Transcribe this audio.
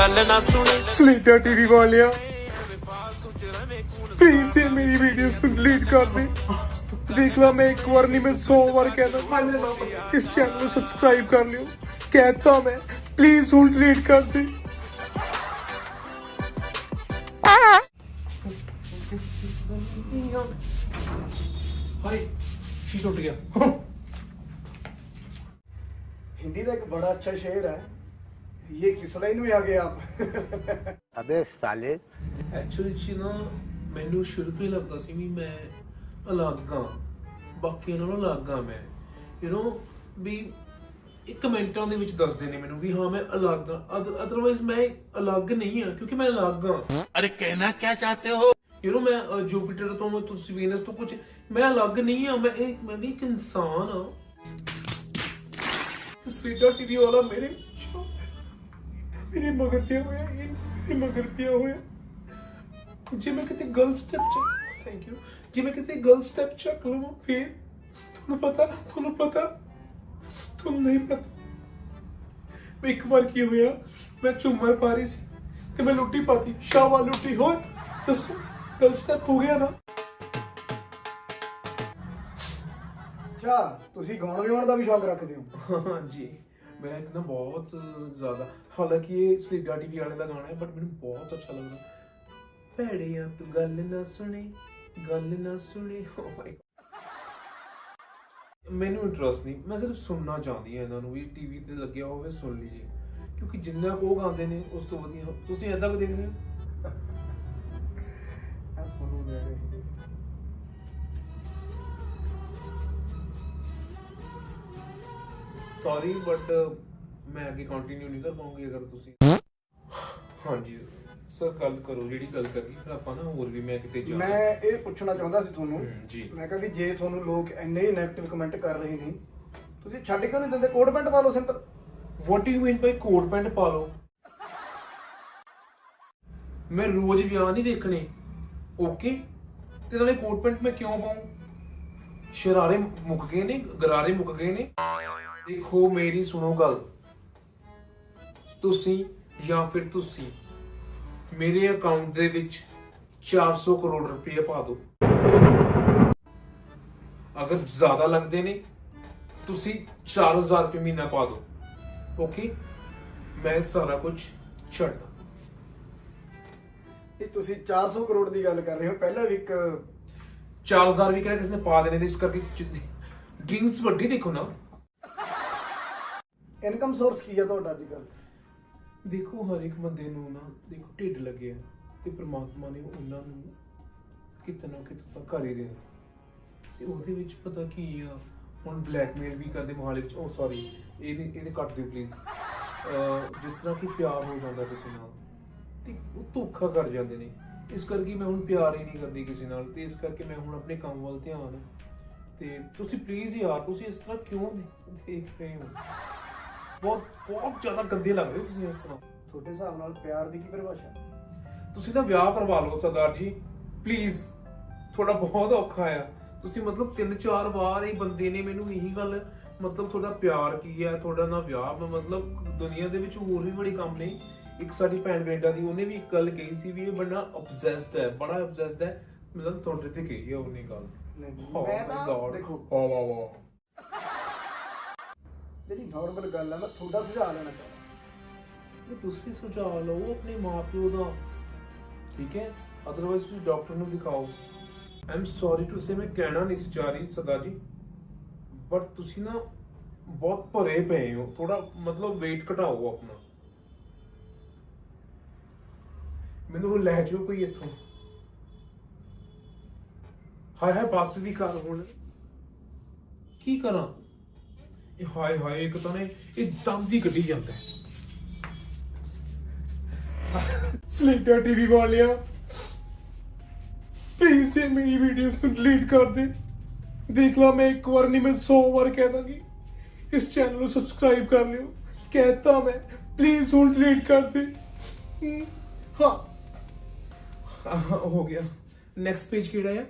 ਗੱਲ ਨਾ ਸੁਣੀ ਸਲੀਡਾ ਟੀਵੀ ਵਾਲਿਆ ਪਲੀਜ਼ ਇਹ ਮੇਰੀ ਵੀਡੀਓ ਨੂੰ ਡਿਲੀਟ ਕਰ ਦੇ ਦੇਖ ਲਾ ਮੈਂ ਇੱਕ ਵਾਰ ਨਹੀਂ ਮੈਂ 100 ਵਾਰ ਕਹਿੰਦਾ ਇਸ ਚੈਨਲ ਨੂੰ ਸਬਸਕ੍ਰਾਈਬ ਕਰ ਲਿਓ ਕਹਿਤਾ ਮੈਂ ਪਲੀਜ਼ ਹੁਣ ਡਿਲੀਟ ਕਰ ਦੇ ਹਾਏ ਸ਼ੀ ਟੁੱਟ ਗਿਆ हिंदी का एक बड़ा अच्छा शेर है ये ਕਿਸਲਾ ਹੀ ਨਹੀਂ ਆ ਗਏ ਆਪ ਅਬੇ ਸਾਲੇ ਐਕਚੁਅਲੀ ਜੀ ਨਾ ਮੈਨੂੰ ਸ਼ੁਰੂ ਤੋਂ ਹੀ ਲੱਗਦਾ ਸੀ ਵੀ ਮੈਂ ਅਲੱਗ ਆ ਬਾਕੀ ਨਾਲੋਂ ਅਲੱਗ ਆ ਮੈਂ ਯੂ نو ਦੇ ਵਿੱਚ ਦੱਸਦੇ ਨੇ ਮੈਨੂੰ ਵੀ ਹਾਂ ਮੈਂ ਅਲੱਗ ਆ ਅਦਰਵਾਈਜ਼ ਮੈਂ ਅਲੱਗ ਨਹੀਂ ਆ ਕਿਉਂਕਿ ਮੈਂ ਅਲੱਗ ਆ ਅਰੇ ਕਹਿਣਾ ਕੀ ਚਾਹਤੇ ਹੋ ਯੂ نو ਮੈਂ ਜੂਪੀਟਰ ਤੋਂ ਤੁਸੀਂ ਵੀਨਸ ਤੋਂ ਕੁਝ ਮੈਂ ਅਲੱਗ ਨਹੀਂ ਆ ਮੈਂ ਇੱਕ ਮੈਂ ਵੀ ਇੱਕ ਇਨਸਾਨ ਆ ਸਵੀਟ ਟੀਵੀ ਵਾਲਾ ਮੇਰੇ ਮੇਰੇ ਮਗਰ ਪਿਆ ਹੋਇਆ ਇਹ ਮੇਰੇ ਮਗਰ ਪਿਆ ਹੋਇਆ। ਜੇ ਮੈਂ ਕਿਤੇ ਗਲਤ ਸਟੈਪ ਚੱਕ ਥੈਂਕ ਯੂ ਜੇ ਮੈਂ ਕਿਤੇ ਗਲਤ ਸਟੈਪ ਚੱਕ ਲਵਾਂ ਫਿਰ ਤੁਹਾਨੂੰ ਪਤਾ ਤੁਹਾਨੂੰ ਪਤਾ ਤੁਹਾਨੂੰ ਨਹੀਂ ਪਤਾ। ਇੱਕ ਵਾਰ ਕੀ ਹੋਇਆ? ਮੈਂ ਚੁੰਮਰ ਪਾ ਰਹੀ ਸੀ ਤੇ ਮੈਂ ਲੁੱਟੀ ਪਾਤੀ। ਸ਼ਾਵਾ ਲੁੱਟੀ। ਹੋਰ ਦੱਸੋ ਗਲਤ ਸਟੈਪ ਹੋ ਗਿਆ ਨਾ? ਅੱਛਾ ਤੁਸੀਂ ਗਾਉਣ ਗਾਉਣ ਦਾ ਵੀ ਸ਼ੌਕ ਰੱਖਦੇ ਹੋ? ਹਾਂਜੀ ਮੈਂ ਇੱਕ ਬਹੁਤ ਜ਼ਿਆਦਾ, ਹਾਲਾਂਕਿ ਇਹ ਸਲੀਡਾ ਟੀਵੀ ਵਾਲੇ ਦਾ ਗਾਣਾ ਹੈ ਬਟ ਮੈਨੂੰ ਬਹੁਤ ਅੱਛਾ ਲੱਗਦਾ। ਭੈੜਿਆ ਤੂੰ ਗੱਲ ਨਾ ਸੁਣੀ, ਗੱਲ ਨਾ ਸੁਣੀ Oh my ਮੈਨੂੰ ਇੰਟਰਸਟ ਨਹੀਂ, ਮੈਂ ਸਿਰਫ ਸੁਣਨਾ ਚਾਹੁੰਦੀ ਹਾਂ ਇਹਨਾਂ ਨੂੰ ਵੀ, ਟੀਵੀ ਤੇ ਲੱਗਿਆ ਹੋਵੇ ਸੁਣ ਲਈਏ। ਕਿਉਂਕਿ ਜਿੰਨਾ ਕੁ ਉਹ ਗਾਉਂਦੇ ਨੇ, ਉਸ ਤੋਂ ਵਧੀਆ। ਤੁਸੀਂ ਏਦਾਂ ਕੁ ਦੇਖਦੇ ਹੋ? ਇਹ ਤੁਹਾਨੂੰ ਦੇ ਸੌਰੀ ਬਟ ਮੈਂ ਅੱਗੇ ਕੰਟੀਨਿਊ ਨਹੀਂ ਕਰ ਪਾਉਂਗੀ ਅਗਰ ਤੁਸੀਂ ਹਾਂਜੀ ਸਰ ਗੱਲ ਕਰੋ ਜਿਹੜੀ ਗੱਲ ਕਰਨੀ ਫਿਰ ਆਪਾਂ ਨਾ ਹੋਰ ਵੀ ਮੈਂ ਕਿਤੇ ਜਾ ਮੈਂ ਇਹ ਪੁੱਛਣਾ ਚਾਹੁੰਦਾ ਸੀ ਤੁਹਾਨੂੰ ਜੀ। ਮੈਂ ਕਿਹਾ ਵੀ ਜੇ ਤੁਹਾਨੂੰ ਲੋਕ ਇੰਨੇ ਹੀ 네ਗੇਟਿਵ ਕਮੈਂਟ ਕਰ ਰਹੇ ਨੇ ਤੁਸੀਂ ਛੱਡ ਕਿਉਂ ਨਹੀਂ ਦਿੰਦੇ? ਕੋਟ ਪੈਂਟ ਪਾ ਲਓ simple what do you mean by coat pant ਪਾ ਲਓ? ਮੈਂ ਰੋਜ਼ ਵਿਆਹ ਨਹੀਂ ਦੇਖਣੇ। ਓਕੇ ਤੇ ਨਾਲੇ ਕੋਟ ਪੈਂਟ ਮੈਂ ਕਿਉਂ ਪਾਉਂ? ਸ਼ਰਾਰੇ ਮੁੱਕ ਗਏ ਨੇ ਗਰਾਰੇ ਮੁੱਕ ਗਏ ਨੇ। ਦੇਖੋ ਮੇਰੀ ਸੁਣੋ ਗੱਲ। ਤੁਸੀਂ ਜਾਂ ਫਿਰ ਤੁਸੀਂ ਮੇਰੇ ਅਕਾਊਂਟ ਦੇ ਵਿੱਚ 400 ਕਰੋੜ ਰੁਪਏ ਪਾ ਦਿਓ। ਅਗਰ ਜ਼ਿਆਦਾ ਲੱਗਦੇ ਨੇ ਤੁਸੀਂ 4000 ਰੁਪਏ ਮਹੀਨਾ ਪਾ ਦਿਓ। ਓਕੇ ਮੈਂ ਸਾਰਾ ਕੁਝ ਛੱਡਦਾ। ਇਹ ਤੁਸੀਂ 400 ਕਰੋੜ ਦੀ ਗੱਲ ਕਰ ਰਹੇ ਹੋ। ਪਹਿਲਾਂ ਵੀ ਇੱਕ 4000 ਵੀ ਕਿਹੜਾ ਕਿਸੇ ਨੇ ਪਾ ਦੇਣੇ ਤੇ ਇਸ ਕਰਕੇ ਡ੍ਰਿੰਕਸ ਵੱਡੀ ਦੇਖੋ ਨਾ। ਇਨਕਮ ਸੋਰਸ ਕੀ ਹੈ ਤੁਹਾਡਾ ਅੱਜ ਕੱਲ ਦੇਖੋ, ਹਰ ਇੱਕ ਬੰਦੇ ਨੂੰ ਨਾ ਦੇਖੋ, ਢਿੱਡ ਲੱਗਿਆ ਤੇ ਪ੍ਰਮਾਤਮਾ ਨੇ ਉਹਨਾਂ ਨੂੰ ਕਿਤੇ ਨਾ ਕਰ ਹੀ ਦੇਣਾ ਤੇ ਉਹਦੇ ਵਿੱਚ ਪਤਾ ਕੀ ਆ, ਹੁਣ ਬਲੈਕਮੇਲ ਵੀ ਕਰਦੇ ਮੋਹਾਲੀ ਵਿੱਚ। oh, ਉਹ ਸੌਰੀ ਇਹਦੇ ਇਹਦੇ ਕੱਟ ਦਿਓ ਪਲੀਜ਼ ਜਿਸ ਤਰ੍ਹਾਂ ਕਿ ਪਿਆਰ ਹੋ ਜਾਂਦਾ ਕਿਸੇ ਨਾਲ ਤੇ ਉਹ ਧੋਖਾ ਕਰ ਜਾਂਦੇ ਨੇ। ਇਸ ਕਰਕੇ ਮੈਂ ਹੁਣ ਪਿਆਰ ਹੀ ਨਹੀਂ ਕਰਦੀ ਕਿਸੇ ਨਾਲ ਤੇ ਇਸ ਕਰਕੇ ਮੈਂ ਹੁਣ ਆਪਣੇ ਕੰਮ ਵੱਲ ਧਿਆਨ ਤੇ ਤੁਸੀਂ ਪਲੀਜ਼ ਯਾਰ, ਤੁਸੀਂ ਇਸ ਤਰ੍ਹਾਂ ਕਿਉਂ ਦੇਖ ਰਹੇ ਹੋ? ਬਹੁਤ ਬਹੁਤ ਜ਼ਿਆਦਾ ਗੰਦੇ ਲੱਗ ਰਹੇ ਹੋ ਤੁਸੀਂ ਇਸ ਤਰ੍ਹਾਂ। ਤੁਹਾਡੇ ਹਿਸਾਬ ਨਾਲ ਪਿਆਰ ਦੀ ਕੀ ਪਰਿਭਾਸ਼ਾ? ਤੁਸੀਂ ਨਾ ਵਿਆਹ ਕਰਵਾ ਲਓ ਸਰਦਾਰ ਜੀ। ਪਲੀਜ਼ ਤੁਹਾਡਾ ਬਹੁਤ ਔਖਾ ਆ। ਤੁਸੀਂ ਮਤਲਬ ਤਿੰਨ ਚਾਰ ਵਾਰ ਇਹ ਬੰਦੇ ਨੇ ਮੈਨੂੰ ਇਹੀ ਗੱਲ ਮਤਲਬ ਤੁਹਾਡਾ ਪਿਆਰ ਕੀ ਹੈ ਤੁਹਾਡਾ ਨਾ ਵਿਆਹ ਮਤਲਬ ਦੁਨੀਆ ਦੇ ਵਿੱਚ ਹੋਰ ਵੀ ਬੜੇ ਕੰਮ ਨੇ। ਇੱਕ ਸਾਡੀ ਭੈਣ ਕੈਨੇਡਾ ਦੀ ਉਹਨੇ ਵੀ ਇੱਕ ਗੱਲ ਕਹੀ ਸੀ ਵੀ ਇਹ ਬੰਦਾ ਅਬਸੈਸਡ ਹੈ ਬੜਾ ਅਬਸੈਸਡ ਹੈ। ਮਤਲਬ ਤੁਹਾਡੇ ਤੇ ਕਹੀ ਹੈ ਉਹਨੇ ਗੱਲ। ਨਹੀਂ Oh ਮੈਂ ਤਾਂ. ਦੇਖੋ। ਵਾਹ ਵਾਹ ਜਿਹੜੀ ਨਾਰਮਲ ਗੱਲ ਹੈ ਮੈਂ ਤੁਹਾਡਾ ਸੁਝਾਅ ਲੈਣਾ ਚਾਹੁੰਦਾ। ਇਹ ਤੁਸੀਂ ਸੁਝਾਅ ਲਓ ਆਪਣੇ ਮਾਪਿਓ ਦਾ। ਠੀਕ ਹੈ? ਅਦਰਵਾਈਜ਼ ਤੁਸੀਂ ਡਾਕਟਰ ਨੂੰ ਦਿਖਾਓ। ਆਈ ਸੌਰੀ ਟੂ ਸੇ ਮੈਂ ਕਹਿਣਾ ਨਹੀਂ ਸੀ ਚਾਹ ਰਹੀ, ਸਰਦਾਰ ਜੀ। ਬਟ ਤੁਸੀਂ ਨਾ ਬਹੁਤ ਭਰੇ ਪਏ ਹੋ। ਥੋੜਾ ਮਤਲਬ weight ਘਟਾਓ ਆਪਣਾ। ਮੈਨੂੰ ਲੈ ਜਾਓ ਕੋਈ ਇੱਥੋਂ। ਹਾਏ ਹਾਏ ਬੱਸ ਵੀ ਕਰ ਹੁਣ। ਕੀ ਕਰਾਂ? ਹਾਏ ਹਾਏ ਇੱਕ ਤਾਂ ਨੇ ਇਹ ਦਮ ਦੀ ਗੱਡੀ ਜਾਂਦਾ ਹੈ ਸਲੀਡਾ ਟੀਵੀ ਵਾਲਿਆ ਪਲੀਜ਼ ਇਹ ਮੇਰੀ ਵੀਡੀਓਜ਼ ਨੂੰ ਡਿਲੀਟ ਕਰ ਦੇ ਦੇਖ ਲਾ ਮੈਂ ਇੱਕ ਵਾਰ ਨਹੀਂ ਮੈਂ 100 ਵਾਰ ਕਹਿ ਦਾਂਗੀ ਇਸ ਚੈਨਲ ਨੂੰ ਸਬਸਕ੍ਰਾਈਬ ਕਰ ਲਿਓ ਕਹਿਤਾ ਮੈਂ ਪਲੀਜ਼ ਹੁਣ ਡਿਲੀਟ ਕਰ ਦੇ ਹਮ, ਹਾਂ ਆਹ, ਹੋ ਗਿਆ ਨੈਕਸਟ ਪੇਜ ਕਿਹੜਾ ਹੈ